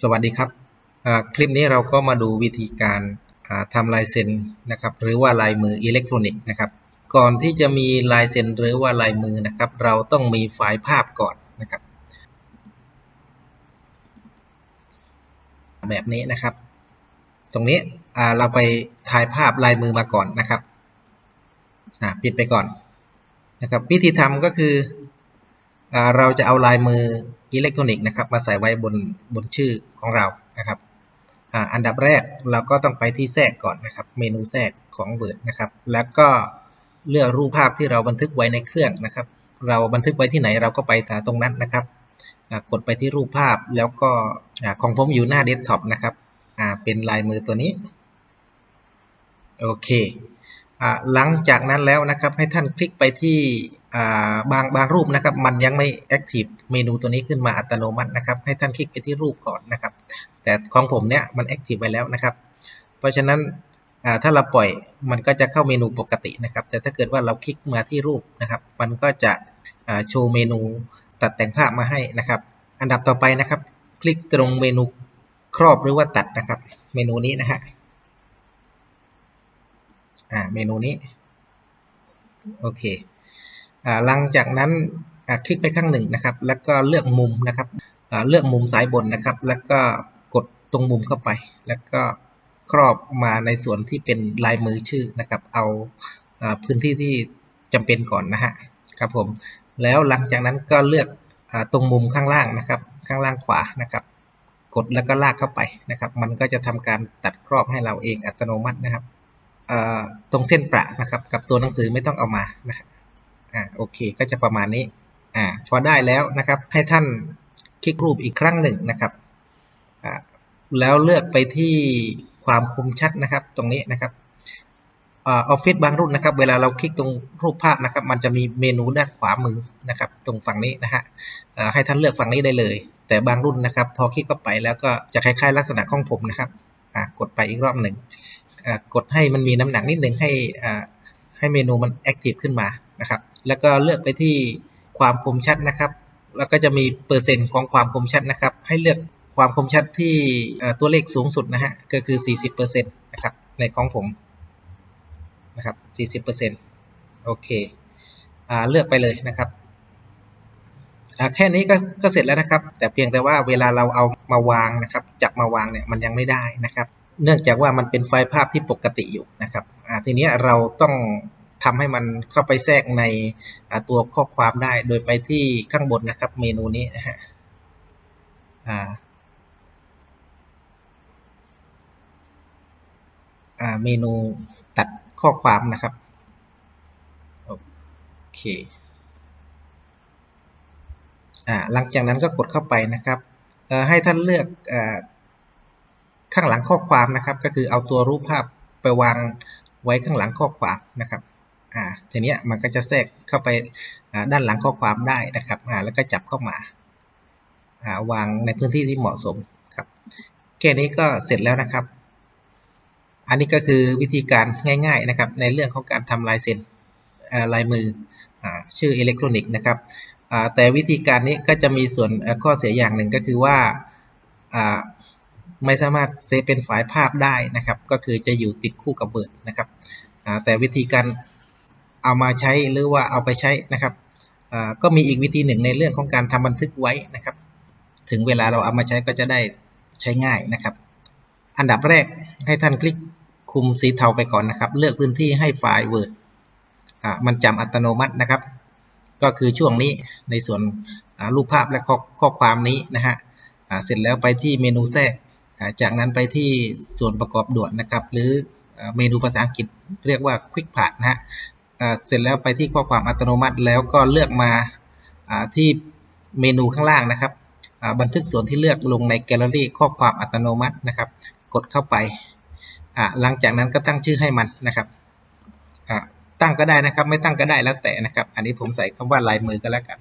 สวัสดีครับ คลิปนี้เราก็มาดูวิธีการอ่าทำลายเซ็นนะครับ หรือว่าลายมืออิเล็กทรอนิกส์นะครับ ก่อนที่จะมีลายเซ็นหรือว่าลายมือนะครับ เราต้องมีไฟล์ภาพก่อนนะครับ แบบนี้นะครับ ตรงนี้เราไปถ่ายภาพลายมือมาก่อนนะครับปิดไปก่อนนะครับ วิธีทำก็คือ เราจะเอาลายมืออิเล็กทรอนิกส์นะครับ มาใส่ไว้บนบนชื่อของเรานะครับอันดับแรกเราก็ต้องไปที่แทรกก่อนนะครับ เมนูแทรกของ Word นะครับ แล้วก็เลือกรูปภาพที่เราบันทึกไว้ในเครื่องนะครับ เราบันทึกไว้ที่ไหนเราก็ไปตรงนั้นนะครับกดไปที่รูปภาพแล้วก็ของผมอยู่หน้าเดสก์ท็อปนะครับเป็นลายมือตัวนี้ โอเค หลังจากนั้นแล้วนะครับให้ท่านคลิกไปที่บางบางรูปนะครับ มันยังไม่ Active เมนูตัวนี้ขึ้นมาอัตโนมัตินะครับ ให้ท่านคลิกไปที่รูปก่อนนะครับ แต่ของผมเนี่ยมัน Active ไว้แล้วนะครับ เพราะฉะนั้นถ้าเราปล่อยมันก็จะเข้าเมนูปกตินะครับ แต่ถ้าเกิดว่าเราคลิกมาที่รูปนะครับ มันก็จะโชว์เมนูตัดแต่งภาพมาให้นะครับ อันดับต่อไปนะครับ คลิกตรงเมนูครอบหรือว่าตัดนะครับ เมนูนี้นะฮะ อ่าเมนูนี้โอเคอ่าหลังจากนั้นอ่าคลิกไปข้างหนึ่งนะครับ แล้วก็เลือกมุมนะครับอ่าเลือกมุมซ้ายบนนะครับ แล้วก็กดตรงมุมเข้าไป แล้วก็ครอบมาในส่วนที่เป็นลายมือชื่อนะครับ เอาอ่าพื้นที่ที่จำเป็นก่อนนะฮะครับผมแล้วหลังจากนั้นก็เลือกอ่าตรงมุมข้างล่างนะครับ ข้างล่างขวานะครับ กดแล้วก็ลากเข้าไปนะครับ มันก็จะทำการตัดครอบให้เราเองอัตโนมัตินะครับ ตรงเส้นประนะครับ กับตัวหนังสือไม่ต้องเอามานะครับอ่าโอเคก็จะประมาณนี้อ่าพอได้แล้วนะครับ ให้ท่านคลิกรูปอีกครั้งหนึ่งนะครับอ่าแล้วเลือกไปที่ความคมชัดนะครับ ตรงนี้นะครับออฟฟิศบางรุ่นนะครับ เวลาเราคลิกตรงรูปภาพนะครับ มันจะมีเมนูด้านขวามือนะครับ ตรงฝั่งนี้นะฮะให้ท่านเลือกฝั่งนี้ได้เลย แต่บางรุ่นนะครับ พอคลิกเข้าไปแล้วก็จะคล้ายๆ ลักษณะของผมนะครับกดไปอีกรอบหนึ่ง กดให้มันมีน้ำหนักนิดนึงให้ให้เมนูมันแอคทีฟขึ้นมานะครับ แล้วก็เลือกไปที่ความคมชัดนะครับ แล้วก็จะมีเปอร์เซ็นต์ของความคมชัดนะครับ ให้เลือกความคมชัดที่ตัวเลขสูงสุดนะฮะ ก็คือ 40%นะครับ ในของผมนะครับ 40%โอเคเลือกไปเลยนะครับแค่นี้ก็ก็เสร็จแล้วนะครับ แต่เพียงแต่ว่าเวลาเราเอามาวางนะครับ จับมาวางเนี่ยมันยังไม่ได้นะครับ เนื่องจากว่ามันเป็นไฟล์ภาพที่ปกติอยู่นะครับทีนี้เราต้องทำให้มันเข้าไปแทรกในตัวข้อความได้ โดยไปที่ข้างบนนะครับ เมนูนี้นะฮะเมนูตัดข้อความนะครับ โอเคหลังจากนั้นก็กดเข้าไปนะครับให้ท่านเลือก ข้างหลังข้อความนะครับ ก็คือเอาตัวรูปภาพไปวางไว้ข้างหลังข้อความนะครับอ่าทีนี้มันก็จะแทรกเข้าไปด้านหลังข้อความได้นะครับอ่าแล้วก็จับเข้ามาอ่าวางในพื้นที่ที่เหมาะสมครับแค่นี้ก็เสร็จแล้วนะครับ อันนี้ก็คือวิธีการง่าย ๆนะครับ ในเรื่องของการทำลายเซ็นลายมืออชื่ออิเล็กทรอนิกส์นะครับแต่วิธีการนี้ก็จะมีส่วนข้อเสียอย่างหนึ่งก็คือว่า ไม่สามารถเซฟเป็นไฟล์ภาพได้นะครับ ก็คือจะอยู่ติดคู่กับเบิร์ดนะครับแต่วิธีการเอามาใช้หรือว่าเอาไปใช้นะครับก็มีอีกวิธีหนึ่งในเรื่องของการทำบันทึกไว้นะครับ ถึงเวลาเราเอามาใช้ก็จะได้ใช้ง่ายนะครับ อันดับแรกให้ท่านคลิกคุมสีเทาไปก่อนนะครับ เลือกพื้นที่ให้ไฟล์ Word มันจำอัตโนมัตินะครับ ก็คือช่วงนี้ในส่วนรูปภาพและข้อความนี้นะฮะเสร็จแล้วไปที่เมนูแทรก จากนั้นไปที่ส่วนประกอบด่วนนะครับ หรือเมนูภาษาอังกฤษเรียกว่า Quick p a t นะฮะเสร็จแล้วไปที่ข้อความอัตโนมัติแล้วก็เลือกมาที่เมนูข้างล่างนะครับบันทึกส่วนที่เลือกลงในแกลเลอรี่ข้อความอัตโนมัตินะครับ กดเข้าไป หลังจากนั้นก็ตั้งชื่อให้มันนะครับตั้งก็ได้นะครับ ไม่ตั้งก็ได้แล้วแต่นะครับ อันนี้ผมใส่คำว่าลายมือก็แล้วกัน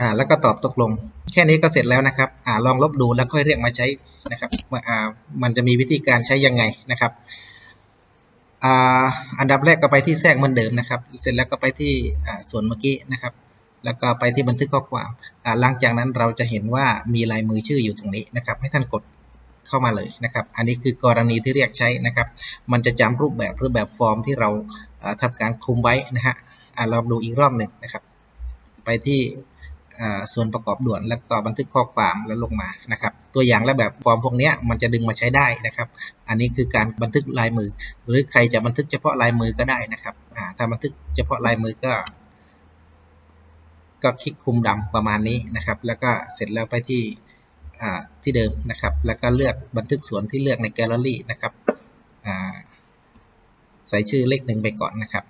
อ่าแล้วก็ตอบตกลง แค่นี้ก็เสร็จแล้วนะครับอ่าลองลบดูแล้วค่อยเรียกมาใช้นะครับอ่ามันจะมีวิธีการใช้ยังไงนะครับอ่าอันดับแรกก็ไปที่แทรกเหมือนเดิมนะครับ เสร็จแล้วก็ไปที่อ่าส่วนเมื่อกี้นะครับ แล้วก็ไปที่บันทึกข้อความอ่าหลังจากนั้นเราจะเห็นว่ามีลายมือชื่ออยู่ตรงนี้นะครับ ให้ท่านกดเข้ามาเลยนะครับ อันนี้คือกรณีที่เรียกใช้นะครับ มันจะจำรูปแบบรูปแบบฟอร์มที่เราอ่าทำการคุมไว้นะฮะลองดูอีกรอบหนึ่งนะครับ ไปที่ ส่วนประกอบด่วนแล้วก็บันทึกข้อความแล้วลงมานะครับ ตัวอย่างและแบบฟอร์มพวกนี้มันจะดึงมาใช้ได้นะครับ อันนี้คือการบันทึกลายมือ หรือใครจะบันทึกเฉพาะลายมือก็ได้นะครับถ้าบันทึกเฉพาะลายมือก็ ก็คลิกคุมดำประมาณนี้นะครับ แล้วก็เสร็จแล้วไปที่ที่เดิมนะครับ แล้วก็เลือกบันทึกส่วนที่เลือกในแกลเลอรี่นะครับใส่ชื่อเลขหนึ่งไปก่อนนะครับ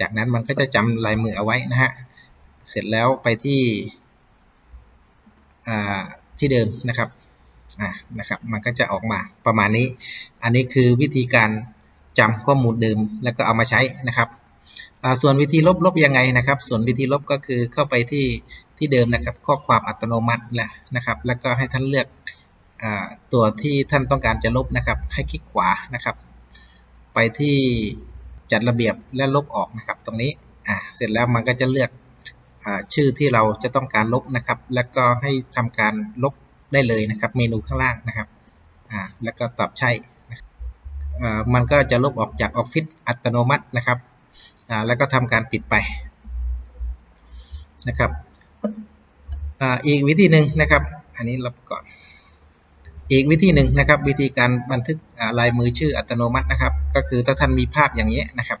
จากนั้นมันก็จะจำลายมือเอาไว้นะฮะ เสร็จแล้วไปที่ ที่เดิมนะครับนะครับ มันก็จะออกมาประมาณนี้ อันนี้คือวิธีการจำข้อมูลเดิมแล้วก็เอามาใช้นะครับ ส่วนวิธีลบลบยังไงนะครับ ส่วนวิธีลบก็คือเข้าไปที่ที่เดิมนะครับ ข้อความอัตโนมัติแหละนะครับ แล้วก็ให้ท่านเลือกอตัวที่ท่านต้องการจะลบนะครับ ให้คลิกขวานะครับ ไปที่จัดระเบียบและลบออกนะครับ ตรงนี้อ่าเสร็จแล้วมันก็จะเลือก ชื่อที่เราจะต้องการลบนะครับ แล้วก็ให้ทำการลบได้เลยนะครับ เมนูข้างล่างนะครับแล้วก็ตอบใช่มันก็จะลบออกจากออฟฟิศอัตโนมัตินะครับแล้วก็ทำการปิดไปนะครับอ,อีกวิธีหนึ่งนะครับ อันนี้ลบก่อน อีกวิธีหนึ่งนะครับ วิธีการบันทึกลายมือชื่ออัตโนมัตินะครับ ก็คือถ้าท่านมีภาพอย่างนี้นะครับ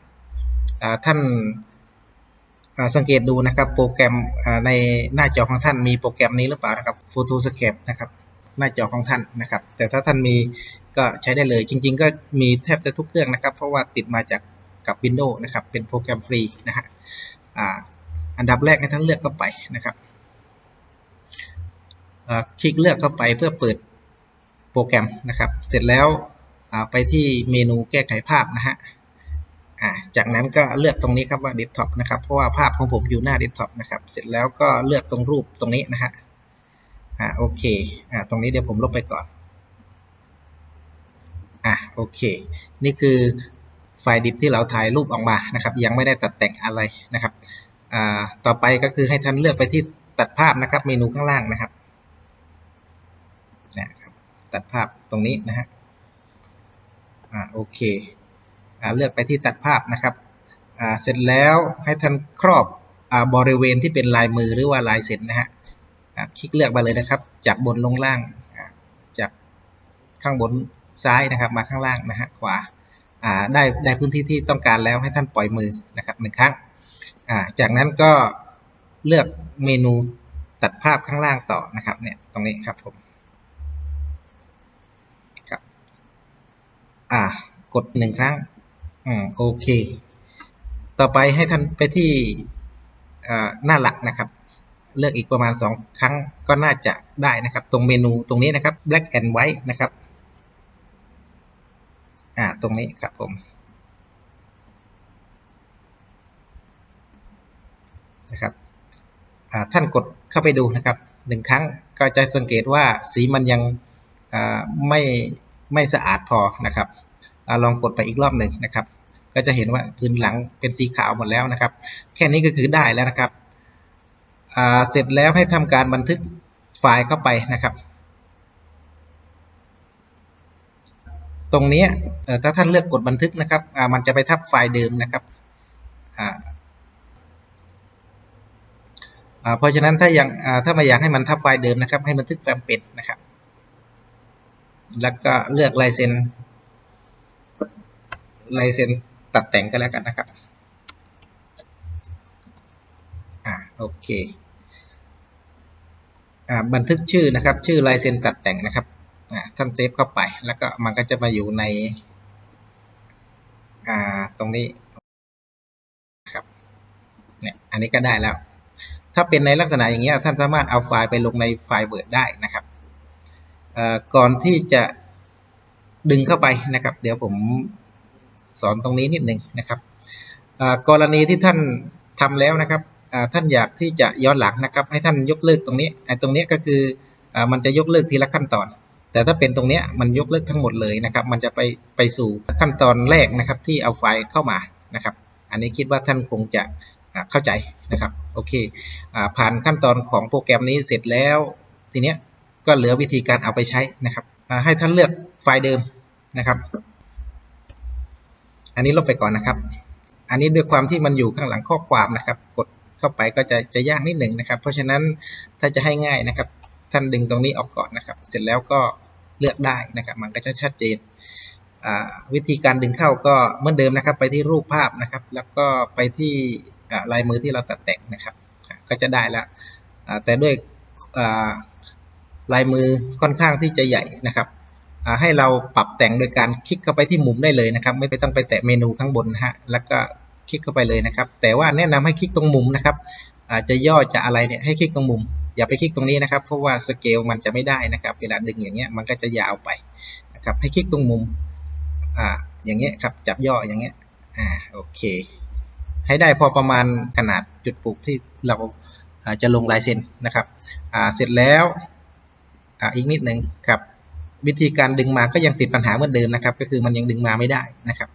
ท่าน สังเกตดูนะครับโปรแกรมในหน้าจอของท่านมีโปรแกรมนี้หรือเปล่านะครับ Photoscape นะครับหน้าจอของท่านนะครับ แต่ถ้าท่านมีก็ใช้ได้เลย จริง ๆ ก็มีแทบจะทุกเครื่องนะครับ เพราะว่าติดมาจากกับ Windows นะครับ เป็นโปรแกรมฟรีนะฮะอันดับแรกให้ท่านเลือกเข้าไปนะครับคลิกเลือกเข้าไปเพื่อเปิดโปรแกรมนะครับ เสร็จแล้วไปที่เมนูแก้ไขภาพนะฮะ อ่าจากนั้นก็เลือกตรงนี้ครับว่า Desktop นะครับ เพราะว่าภาพของผมอยู่หน้า Desktop นะครับ เสร็จแล้วก็เลือกตรงรูปตรงนี้นะฮะอ่าโอเคอ่าตรงนี้เดี๋ยวผมลบไปก่อนอะโอเค นี่คือไฟล์ดิบที่เราถ่ายรูปออกมานะครับ ยังไม่ได้ตัดแต่งอะไรนะครับอ่าต่อไปก็คือให้ท่านเลือกไปที่ตัดภาพนะครับ เมนูข้างล่างนะครับนะครับ ตัดภาพตรงนี้นะฮะอ่าโอเค เลือกไปที่ตัดภาพนะครับเสร็จแล้วให้ท่านครอบอบริเวณที่เป็นลายมือหรือว่าลายเซ็นนะฮะคลิกเลือกมาเลยนะครับ จากบนลงล่างจากข้างบนซ้ายนะครับ มาข้างล่างนะฮะขวาได้ได้พื้นที่ที่ต้องการแล้วให้ท่านปล่อยมือนะครับหนึ่งครั้งจากนั้นก็เลือกเมนูตัดภาพข้างล่างต่อนะครับเนี่ยตรงนี้ครับผมครับกดหนึ่งครั้ง อืมโอเค ต่อไปให้ท่านไปที่หน้าหลักนะครับ เลือกอีกประมาณ 2 ครั้งก็น่าจะได้นะครับ ตรงเมนูตรงนี้นะครับ black and white นะครับอ่าตรงนี้ครับผมนะครับอ่าท่านกดเข้าไปดูนะครับหนึ่งครั้งก็จะสังเกตว่าสีมันยังอ่าไม่ไม่สะอาดพอนะครับอลองกดไปอีกรอบหนึ่งนะครับ ก็จะเห็นว่าพื้นหลังเป็นสีขาวหมดแล้วนะครับ แค่นี้ก็คือได้แล้วนะครับเสร็จแล้วให้ทำการบันทึกไฟล์เข้าไปนะครับ ตรงนี้ถ้าท่านเลือกกดบันทึกนะครับมันจะไปทับไฟล์เดิมนะครับเพราะฉะนั้นถ้ายังถ้าไม่อยากให้มันทับไฟล์เดิมนะครับ ให้บันทึกแฟ้มเป็ดนะครับ แล้วก็เลือกลายเซ็นลายเซ็น ตัดแต่งก็แล้วกันนะครับ อ่าโอเค อ่าบันทึกชื่อนะครับ ชื่อลายเซ็นตัดแต่งนะครับอ่าท่านเซฟเข้าไป แล้วก็มันก็จะมาอยู่ใน อ่า ตรงนี้ครับเนี่ยอันนี้ก็ได้แล้ว ถ้าเป็นในลักษณะอย่างเงี้ยท่านสามารถเอาไฟล์ไปลงในไฟล์ Word ได้นะครับก่อนที่จะดึงเข้าไปนะครับ เดี๋ยวผม สอนตรงนี้นิดหนึ่งนะครับกรณีที่ท่านทำแล้วนะครับท่านอยากที่จะย้อนหลังนะครับ ให้ท่านยกเลิกตรงนี้ไอ้ตรงนี้ก็คือมันจะยกเลิกทีละขั้นตอน แต่ถ้าเป็นตรงนี้มันยกเลิกทั้งหมดเลยนะครับ มันจะไปไปสู่ขั้นตอนแรกนะครับ ที่เอาไฟล์เข้ามานะครับ อันนี้คิดว่าท่านคงจะเข้าใจนะครับโอเคอผ่านขั้นตอนของโปรแกรมนี้เสร็จแล้ว ทีเนี้ยก็เหลือวิธีการเอาไปใช้นะครับให้ท่านเลือกไฟล์เดิมนะครับ อันนี้ลบไปก่อนนะครับ อันนี้ด้วยความที่มันอยู่ข้างหลังข้อความนะครับ กดเข้าไปก็จะจะยากนิดหนึ่งนะครับ เพราะฉะนั้นถ้าจะให้ง่ายนะครับ ท่านดึงตรงนี้ออกก่อนนะครับ เสร็จแล้วก็เลือกได้นะครับ มันก็จะชัดเจนวิธีการดึงเข้าก็เหมือนเดิมนะครับ ไปที่รูปภาพนะครับ แล้วก็ไปที่ลายมือที่เราตัดแต่งนะครับ ก็จะได้ล้วอ่าแต่ด้วยลายมือค่อนข้างที่จะใหญ่นะครับ ให้เราปรับแต่งโดยการคลิกเข้าไปที่มุมได้เลยนะครับ ไม่ต้องไปแตะเมนูข้างบนนะฮะแล้วก็คลิกเข้าไปเลยนะครับ แต่ว่าแนะนำให้คลิกตรงมุมนะครับจะย่อจะอะไรเนี่ยให้คลิกตรงมุม อย่าไปคลิกตรงนี้นะครับ เพราะว่าสเกลมันจะไม่ได้นะครับ เวลาดึงอย่างเงี้ยมันก็จะยาวไปนะครับให้คลิกตรงมุมอ่าอย่างเงี้ยครับจับย่ออย่างเงี้ยอ่าโอเค ให้ได้พอประมาณขนาดจุดปลูกที่เราอ่าจะลงลายเซ็นนะครับอ่าเสร็จแล้วอ่าอีกนิดหนึ่งครับ วิธีการดึงมาก็ยังติดปัญหาเหมือนเดิมนะครับ ก็คือมันยังดึงมาไม่ได้นะครับ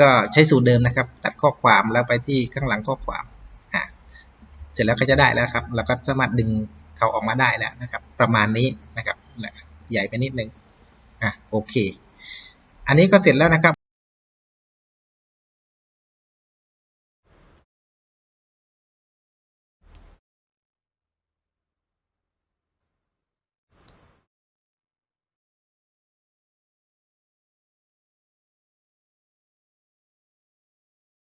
ก็ใช้สูตรเดิมนะครับ ตัดข้อความแล้วไปที่ข้างหลังข้อความอ่าเสร็จแล้วก็จะได้แล้วครับเราก็สามารถดึงเขาออกมาได้แล้วนะครับ ประมาณนี้นะครับใหญ่ไปนิดนึงอะโอเค อันนี้ก็เสร็จแล้วนะครับ